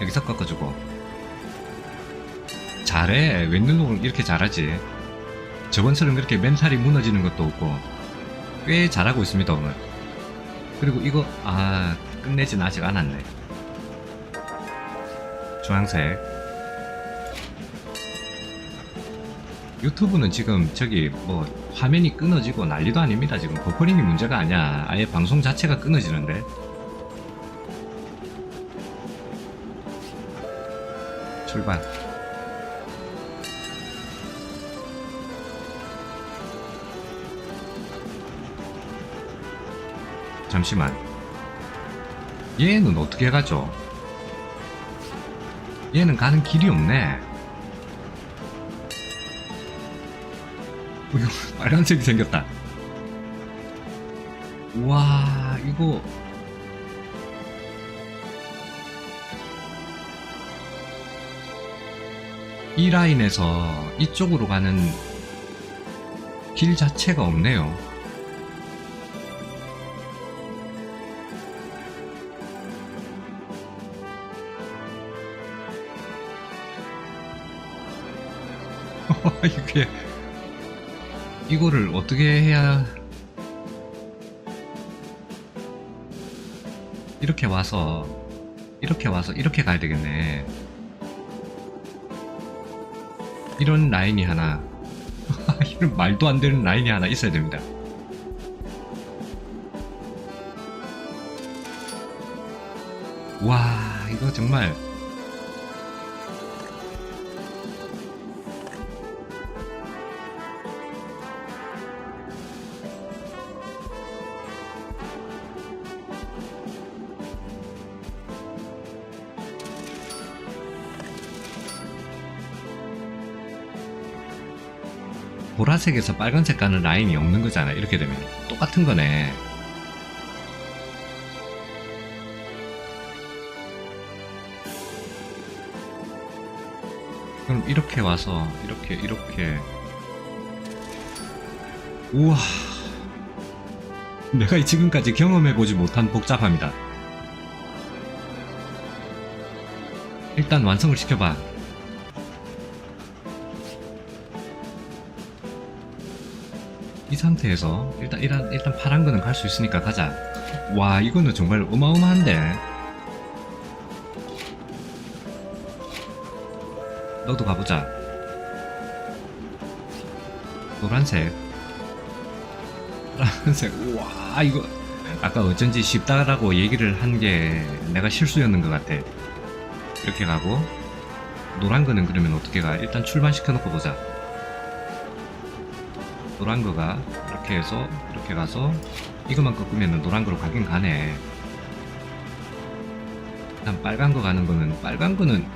여기서 꺾어주고. 잘해. 웬일로 이렇게 잘하지? 저번처럼 그렇게 멘탈이 무너지는 것도 없고. 꽤 잘하고 있습니다 오늘. 그리고 이거 아 끝내진 아직 않았네. 주황색. 유튜브는 지금 저기 뭐 화면이 끊어지고 난리도 아닙니다. 지금 버퍼링이 문제가 아니야. 아예 방송 자체가 끊어지는데 출발. 잠시만. 얘는 어떻게 가죠? 얘는 가는 길이 없네. 빨간색이 생겼다. 와 이거 이 라인에서 이쪽으로 가는 길 자체가 없네요. 이게 이거를 어떻게 해야 이렇게 와서 이렇게 와서 이렇게 가야 되겠네. 이런 라인이 하나 이런 말도 안 되는 라인이 하나 있어야 됩니다. 와 이거 정말 보라색에서 빨간색 가는 라인이 없는 거잖아 이렇게 되면 똑같은 거네. 그럼 이렇게 와서 이렇게 이렇게. 우와. 내가 지금까지 경험해보지 못한 복잡함이다. 일단 완성을 시켜봐 상태에서 일단 일단 일단 파란 거는 갈 수 있으니까 가자. 와 이거는 정말 어마어마한데. 너도 가보자. 노란색. 파란색. 와 이거 아까 어쩐지 쉽다라고 얘기를 한 게 내가 실수였는 것 같아. 이렇게 가고 노란 거는 그러면 어떻게 가? 일단 출발시켜 놓고 보자. 노란 거가 이렇게 해서 이렇게 가서 이것만 꺾으면 노란 거로 가긴 가네. 일단 빨간 거 가는 거는 빨간 거는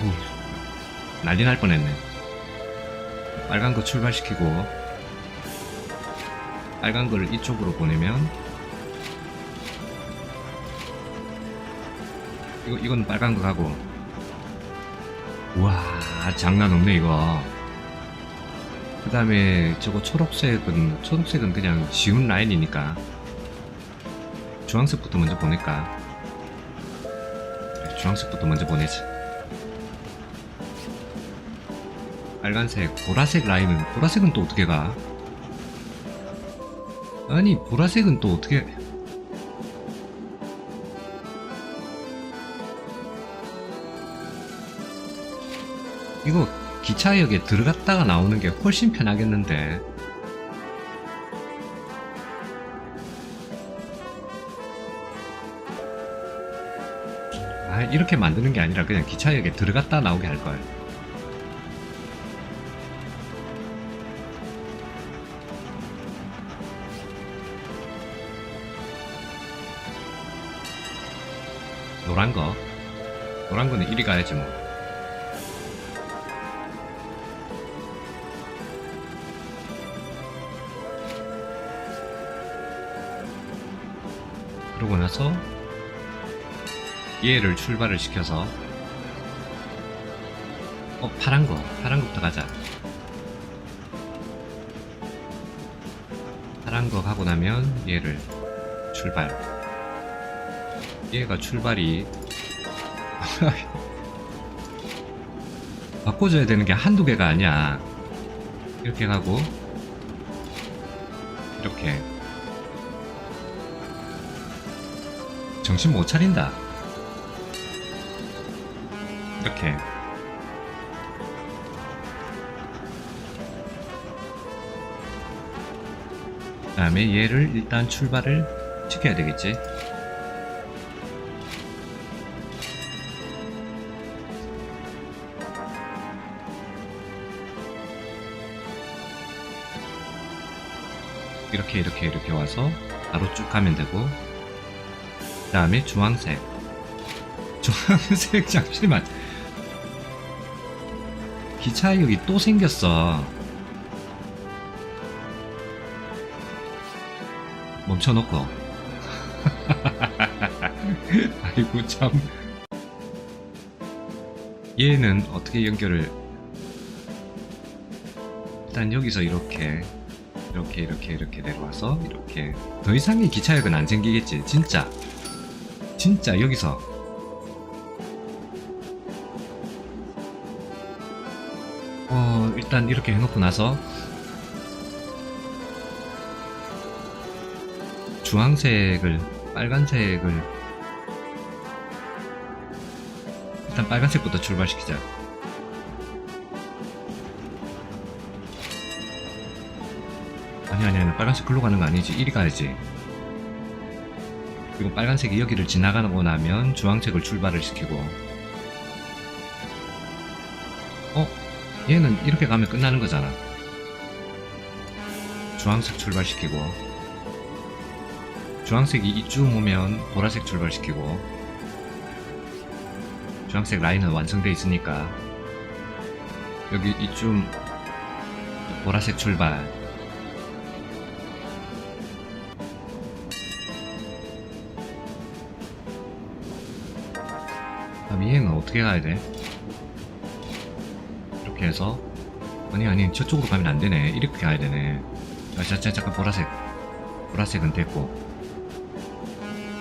오, 난리 날 뻔했네. 빨간 거 출발시키고 빨간 거를 이쪽으로 보내면 이거 이건 빨간 거 가고 우와 장난 없네 이거. 그 다음에 저거 초록색은 초록색은 그냥 쉬운 라인이니까. 주황색부터 먼저 보낼까? 그래, 주황색부터 먼저 보내지. 빨간색 보라색 라인은 보라색은 또 어떻게 가? 아니 보라색은 또 어떻게 이거 기차역에 들어갔다가 나오는 게 훨씬 편하겠는데. 아, 이렇게 만드는 게 아니라 그냥 기차역에 들어갔다 나오게 할 걸. 노란 거. 노란 거는 이리 가야지 뭐. 그러고 나서 얘를 출발을 시켜서 어 파란 거 파란 거부터 가자. 파란 거 가고 나면 얘를 출발. 얘가 출발이 바꿔줘야 되는 게 한두 개가 아니야. 이렇게 가고 이렇게 정신 못 차린다. 이렇게. 그 다음에 얘를 일단 출발을 시켜야 되겠지? 이렇게 이렇게 이렇게 와서 바로 쭉 가면 되고. 그 다음에 주황색. 주황색 잠시만. 기차 여기 또 생겼어. 멈춰놓고. 아이고 참. 얘는 어떻게 연결을? 일단 여기서 이렇게 이렇게 이렇게 이렇게 내려와서 이렇게. 더 이상의 기차역은 안 생기겠지 진짜 진짜 여기서. 어 일단 이렇게 해놓고 나서 주황색을 빨간색을 일단 빨간색부터 출발시키자. 아니 아니 아니 빨간색 글로 가는 거 아니지. 이리 가야지 그리고 빨간색이 여기를 지나가고 나면 주황색을 출발을 시키고. 어? 얘는 이렇게 가면 끝나는 거잖아. 주황색 출발시키고. 주황색이 이쯤 오면 보라색 출발시키고. 주황색 라인은 완성돼 있으니까 여기 이쯤 보라색 출발 얘는 어떻게 가야 돼? 이렇게 해서. 아니 아니 저쪽으로 가면 안 되네. 이렇게 가야 되네. 아, 자, 자, 잠깐 보라색. 보라색은 됐고.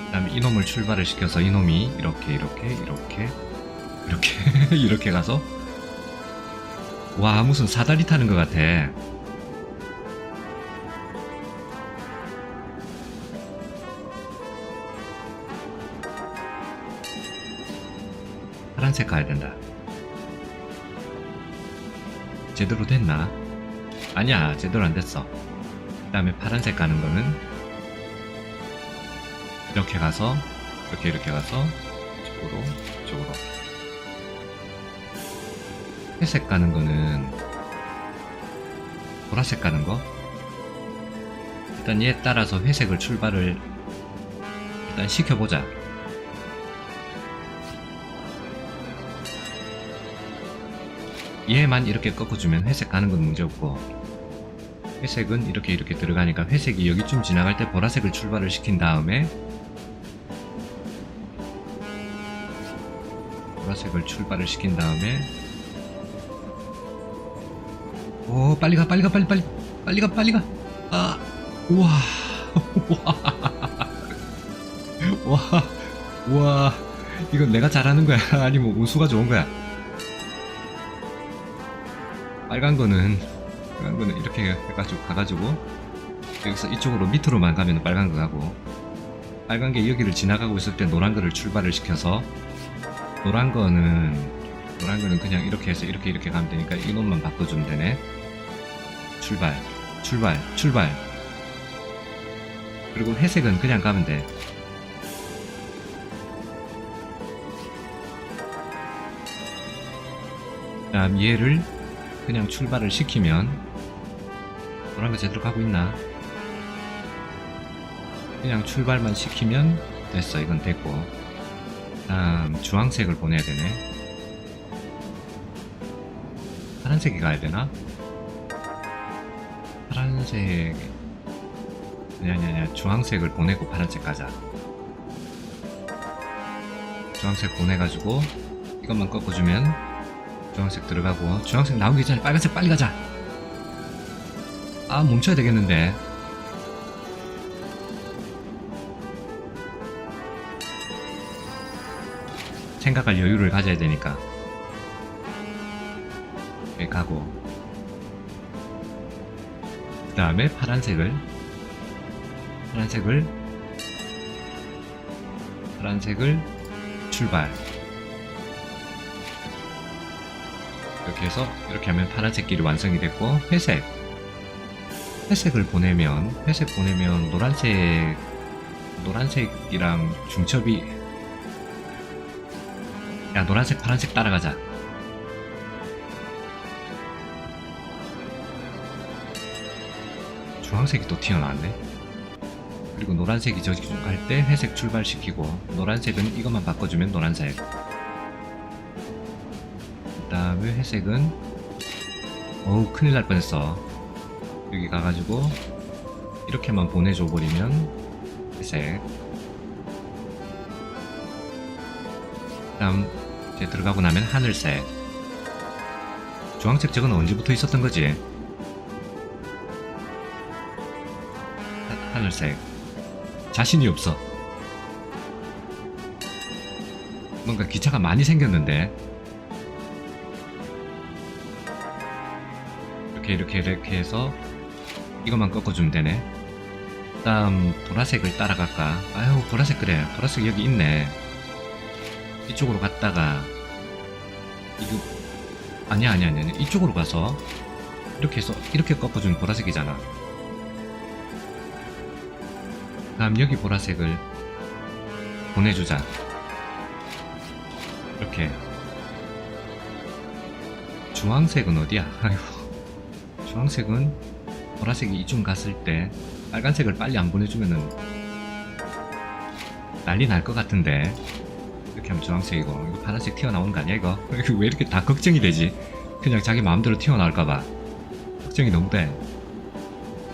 그 다음에 이놈을 출발을 시켜서 이놈이 이렇게 이렇게 이렇게 이렇게 이렇게 가서. 와 무슨 사다리 타는 것 같아 파란색 가야 된다. 제대로 됐나? 아니야 제대로 안 됐어. 그 다음에 파란색 가는 거는 이렇게 가서 이렇게 이렇게 가서 이쪽으로 이쪽으로. 회색 가는 거는 보라색 가는 거? 일단 얘에 따라서 회색을 출발을 일단 시켜보자 얘만 이렇게 꺾어주면 회색 가는 건 문제없고 회색은 이렇게 이렇게 들어가니까 회색이 여기쯤 지나갈 때 보라색을 출발을 시킨 다음에 보라색을 출발을 시킨 다음에 오 빨리 가 빨리 가 빨리 빨리 빨리 가 빨리 가 아 우와 우와 와 우와. 이건 내가 잘하는 거야? 아니면 운수가 좋은 거야 빨간 거는 빨간 거는 이렇게 해가지고 가가지고 여기서 이쪽으로 밑으로만 가면 빨간 거 가고 빨간 게 여기를 지나가고 있을 때 노란 거를 출발을 시켜서 노란 거는 노란 거는 그냥 이렇게 해서 이렇게 이렇게 가면 되니까 이놈만 바꿔주면 되네. 출발 출발 출발. 그리고 회색은 그냥 가면 돼. 다음 얘를 그냥 출발을 시키면 노란 거 제대로 가고 있나? 그냥 출발만 시키면 됐어. 이건 됐고. 다음 주황색을 보내야 되네. 파란색이 가야 되나? 파란색. 아니 아니 아니. 주황색을 보내고 파란색 가자. 주황색 보내가지고 이것만 꺾어주면 주황색 들어가고 주황색 나오기 전에 빨간색 빨리 가자. 아 멈춰야 되겠는데. 생각할 여유를 가져야 되니까. 이렇게 가고. 그 다음에 파란색을. 파란색을. 파란색을 출발 이렇게 해서 이렇게 하면 파란색 길이 완성이 됐고 회색. 회색을 보내면 회색 보내면 노란색 노란색이랑 중첩이 야 노란색 파란색 따라가자. 주황색이 또 튀어나왔네. 그리고 노란색이 저기 갈 때 회색 출발시키고 노란색은 이것만 바꿔주면 노란색. 그 다음에 회색은 어우 큰일 날 뻔했어. 여기 가가지고 이렇게만 보내줘 버리면 회색. 다음 이제 들어가고 나면 하늘색. 저건 언제부터 있었던 거지? 하, 하늘색. 자신이 없어. 뭔가 기차가 많이 생겼는데 이렇게 이렇게 이렇게 해서 이것만 꺾어주면 되네. 다음 보라색을 따라갈까? 아유 보라색 그래. 보라색 여기 있네. 이쪽으로 갔다가 이거 아니야 아니야 아니야 이쪽으로 가서 이렇게 해서 이렇게 꺾어주면 보라색이잖아. 다음 여기 보라색을 보내주자. 이렇게. 주황색은 어디야? 아이고 주황색은 보라색이 이쯤 갔을 때 빨간색을 빨리 안 보내주면은 난리 날 것 같은데 이렇게 하면 주황색이고 이거 파란색 튀어나오는 거 아니야 이거? 이거 왜 이렇게 다 걱정이 되지? 그냥 자기 마음대로 튀어나올까봐 걱정이 너무 돼.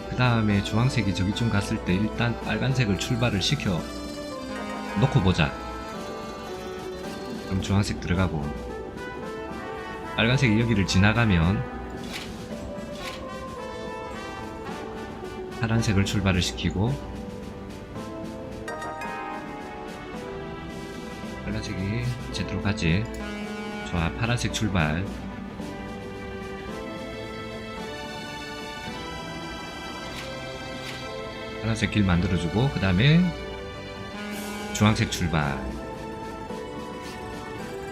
그 다음에 주황색이 저기쯤 갔을 때 일단 빨간색을 출발을 시켜 놓고 보자. 그럼 주황색 들어가고 빨간색이 여기를 지나가면 파란색을 출발을 시키고 빨간색이 제대로 가지. 좋아 파란색 출발. 파란색 길 만들어주고 그 다음에 주황색 출발.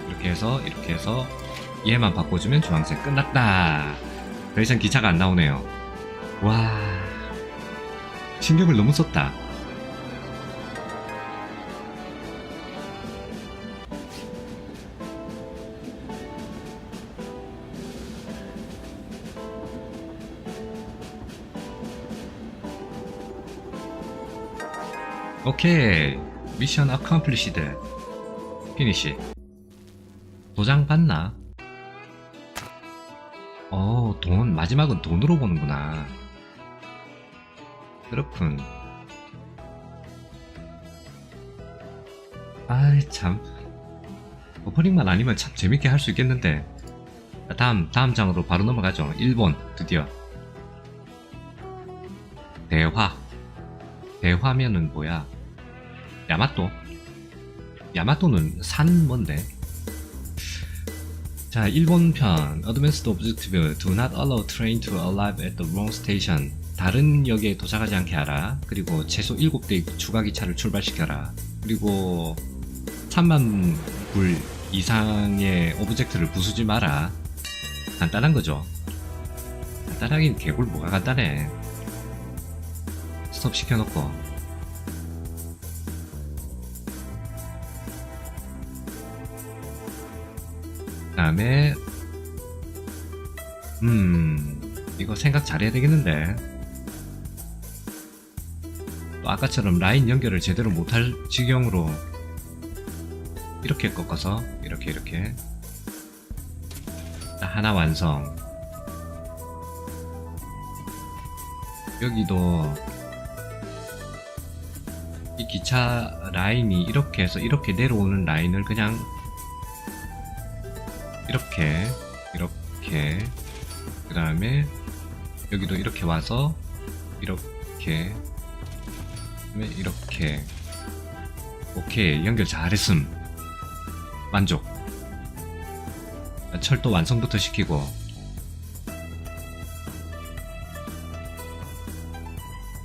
이렇게 해서 이렇게 해서 얘만 바꿔주면 주황색 끝났다. 더 이상 기차가 안 나오네요. 와 신경을 너무 썼다 오케이 미션 어컴플리시드 피니시 도장 받나? 어, 돈, 마지막은 돈으로 보는구나. 그렇군. 아이, 참. 오프닝만 아니면 참 재밌게 할 수 있겠는데. 자, 다음, 다음 장으로 바로 넘어가죠. 일본, 드디어. 대화. 대화면은 뭐야? 야마토? 야마토는 산 뭔데? 자, 일본 편 Advanced Objective Do not allow train to arrive at the wrong station. 다른 역에 도착하지 않게 하라. 그리고 최소 7대의 추가 기차를 출발시켜라. 그리고 3만 불 이상의 오브젝트를 부수지 마라. 간단한 거죠. 간단하긴 개굴 뭐가 간단해. 스톱 시켜놓고 다음에 음 이거 생각 잘해야 되겠는데 또 아까처럼 라인 연결을 제대로 못할 지경으로 이렇게 꺾어서 이렇게 이렇게. 자, 하나 완성. 여기도 이 기차 라인이 이렇게 해서 이렇게 내려오는 라인을 그냥 이렇게 이렇게. 그 다음에 여기도 이렇게 와서 이렇게. 그 다음에 이렇게 오케이 연결 잘했음. 만족. 철도 완성부터 시키고.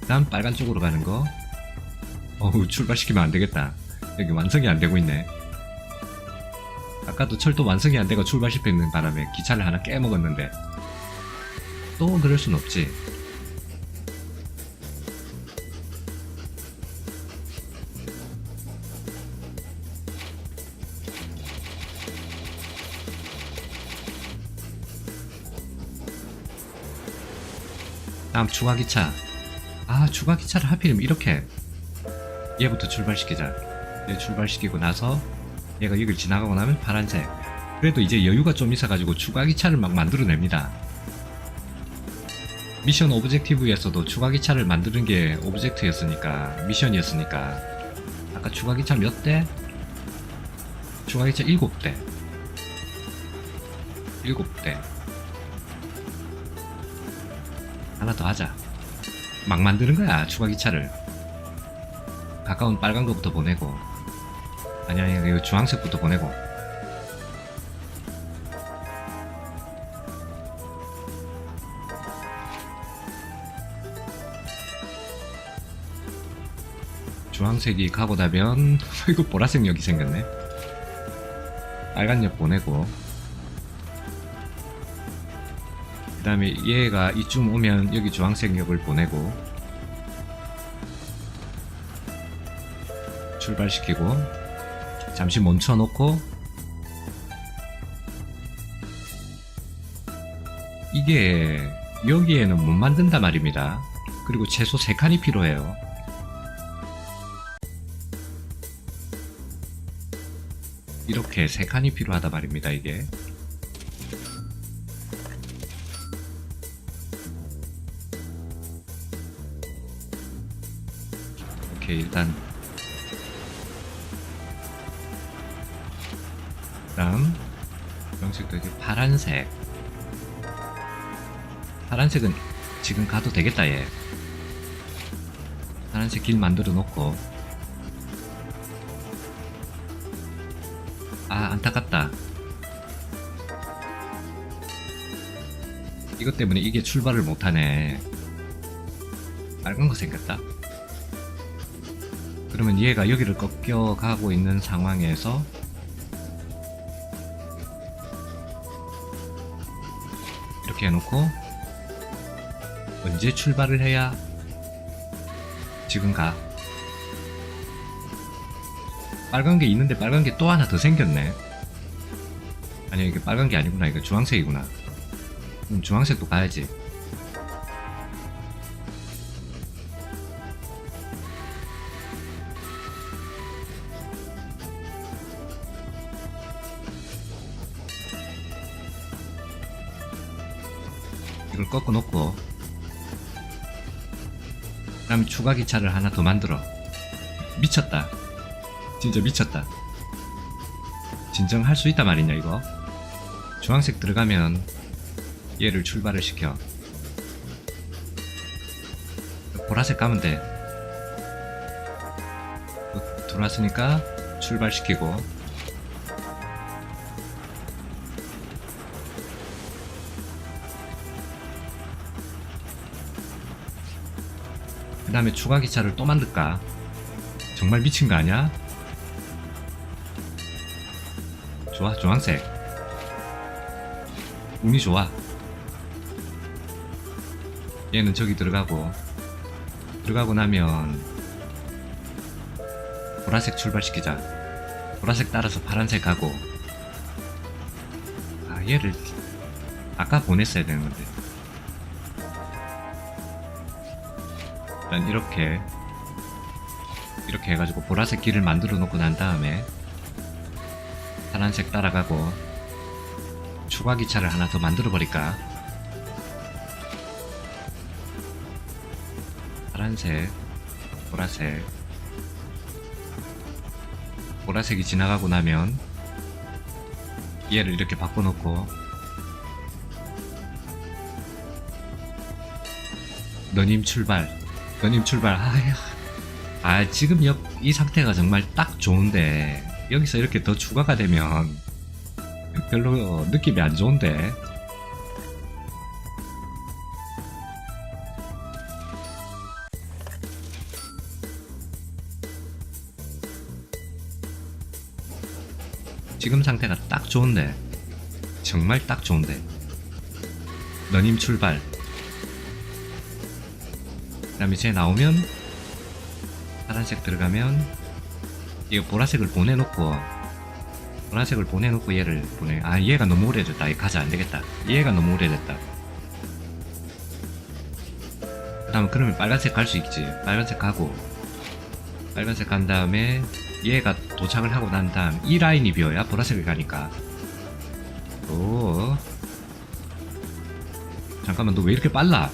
다음 빨간 쪽으로 가는 거. 어우 출발시키면 안 되겠다. 여기 완성이 안 되고 있네. 아까도 철도 완성이 안 되고 출발시키는 바람에 기차를 하나 깨먹었는데 또 그럴 순 없지 다음 추가 기차. 아, 추가 기차를 하필이면 이렇게 얘부터 출발시키자. 얘 출발시키고 나서 얘가 여길 지나가고 나면 파란색. 그래도 이제 여유가 좀 있어가지고 추가 기차를 막 만들어냅니다. 미션 오브젝티브에서도 추가 기차를 만드는 게 오브젝트였으니까 미션이었으니까 아까 추가 기차 몇 대? 추가 기차 7대 7대 하나 더 하자. 막 만드는 거야, 추가 기차를. 가까운 빨간 거부터 보내고. 아니, 아니, 이거 주황색부터 보내고. 주황색이 가고 나면, 이거 보라색 역이 생겼네. 빨간 역 보내고. 그 다음에 얘가 이쯤 오면 여기 주황색 역을 보내고 출발시키고 잠시 멈춰놓고 이게 여기에는 못 만든다 말입니다. 그리고 최소 3칸이 필요해요. 이렇게 3칸이 필요하다 말입니다, 이게. 오케이 일단 다음 주황색도 이제 파란색. 파란색은 지금 가도 되겠다 얘. 파란색 길 만들어 놓고. 아 안타깝다. 이것 때문에 이게 출발을 못하네. 빨간 거 생겼다 그러면 얘가 여기를 꺾여 가고 있는 상황에서 이렇게 해놓고 언제 출발을 해야 지금 가? 빨간 게 있는데 빨간 게 또 하나 더 생겼네. 아니 이게 빨간 게 아니구나. 이거 주황색이구나. 그럼 주황색도 가야지 꺾어 놓고 그 다음 추가 기차를 하나 더 만들어. 미쳤다. 진짜 미쳤다. 진정할 수 있단 말이냐 이거? 주황색 들어가면 얘를 출발을 시켜. 보라색 가면 돼. 어, 들어왔으니까 출발시키고 그 다음에 추가 기차를 또 만들까? 정말 미친 거 아니야? 좋아, 주황색. 운이 좋아. 얘는 저기 들어가고, 들어가고 나면, 보라색 출발시키자. 보라색 따라서 파란색 가고, 아, 얘를, 아까 보냈어야 되는 건데. 일단 이렇게 이렇게 해가지고 보라색 길을 만들어 놓고 난 다음에 파란색 따라가고 추가 기차를 하나 더 만들어 버릴까? 파란색 보라색. 보라색이 지나가고 나면 얘를 이렇게 바꿔놓고 너님 출발 너님 출발. 아휴. 아 지금 여- 이 상태가 정말 딱 좋은데 여기서 이렇게 더 추가가 되면 별로 느낌이 안 좋은데. 지금 상태가 딱 좋은데 정말 딱 좋은데. 너님 출발. 그 다음에 쟤 나오면 파란색 들어가면 이거 보라색을 보내놓고 보라색을 보내놓고 얘를 보내. 아 얘가 너무 오래됐다. 얘 가자. 안되겠다. 얘가 너무 오래됐다. 그 다음 그러면 빨간색 갈 수 있지. 빨간색 가고 빨간색 간 다음에 얘가 도착을 하고 난 다음 이 라인이 비어야 보라색을 가니까. 오. 잠깐만 너 왜 이렇게 빨라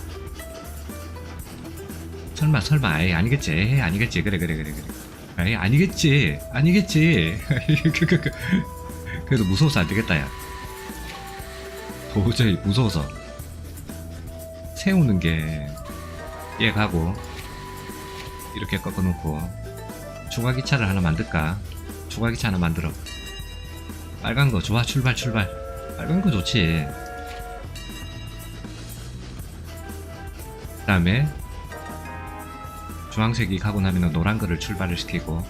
설마 설마. 에이 아니겠지. 에이 아니겠지. 그래 그래 그래 그래. 에이 아니겠지. 아니겠지. 그래도 무서워서 안되겠다 야. 도저히 무서워서 세우는 게얘 가고 이렇게 꺾어놓고 추가기차를 하나 만들까? 추가기차 하나 만들어. 빨간 거 좋아 출발 출발. 빨간 거 좋지. 그 다음에 주황색이 가고 나면 노란 거를 출발을 시키고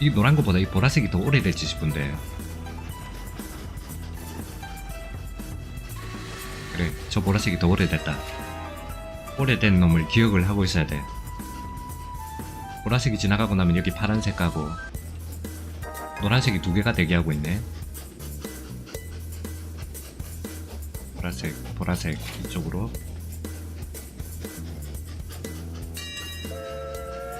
이 노란 거보다 이 보라색이 더 오래됐지 싶은데 그래 저 보라색이 더 오래됐다. 오래된 놈을 기억을 하고 있어야 돼. 보라색이 지나가고 나면 여기 파란색 가고 노란색이 두 개가 대기하고 있네. 보라색 보라색 이쪽으로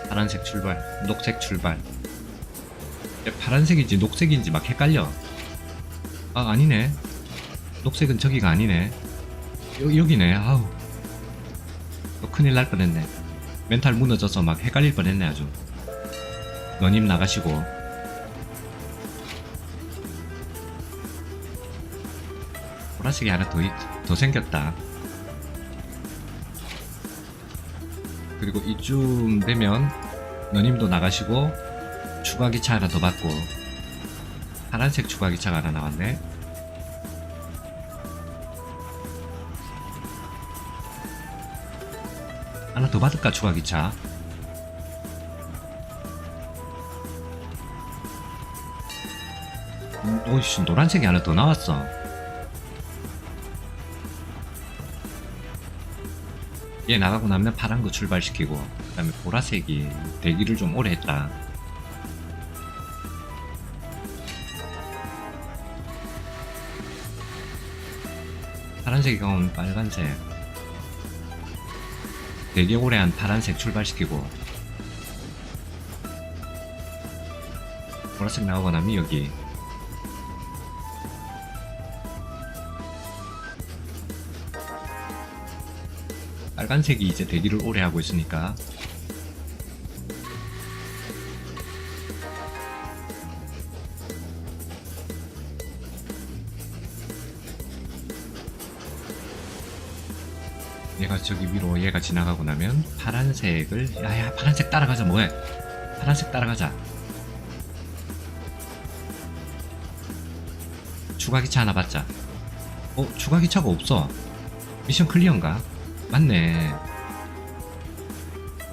파란색 출발 녹색 출발. 야, 파란색인지 녹색인지 막 헷갈려. 아 아니네. 녹색은 저기가 아니네. 여, 여기네. 아우. 또 큰일 날 뻔했네. 멘탈 무너져서 막 헷갈릴 뻔했네 아주. 너님 나가시고. 보라색이 하나 더, 있- 더 생겼다 그리고 이쯤 되면 너님도 나가시고 추가 기차 하나 더 받고 파란색 추가 기차가 하나 나왔네. 하나 더 받을까 추가 기차? 음, 오이씨 노란색이 하나 더 나왔어 얘 나가고 나면 파란 거 출발시키고 그 다음에 보라색이 대기를 좀 오래 했다. 파란색이 가면 빨간색. 되게 오래 한 파란색 출발시키고. 보라색 나오고 나면 여기 빨간색이 이제 대기를 오래 하고 있으니까. 얘가 저기 위로 얘가 지나가고 나면 파란색을 야야 파란색 따라가자 뭐해? 파란색 따라가자. 추가기차 하나 받자. 어 추가기차가 없어. 미션 클리어인가 맞네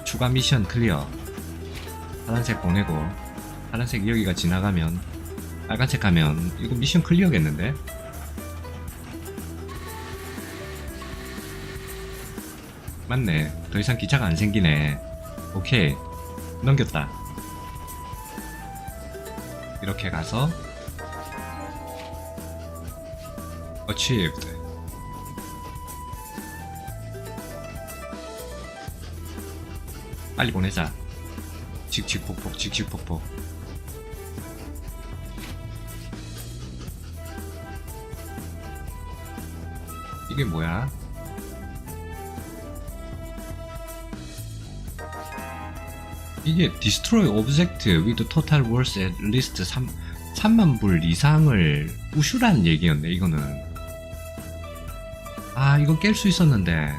추가 미션 클리어 파란색 보내고 파란색 여기가 지나가면 빨간색 가면 이거 미션 클리어겠는데 맞네. 더 이상 기차가 안 생기네. 오케이. 넘겼다. 이렇게 가서 achieved. 빨리 보내자. 칙칙폭폭 칙칙폭폭. 이게 뭐야? 이게 destroy object with total worth at least 3, 3만 불 이상을 우슈란 얘기였네 이거는 아 이거 깰 수 있었는데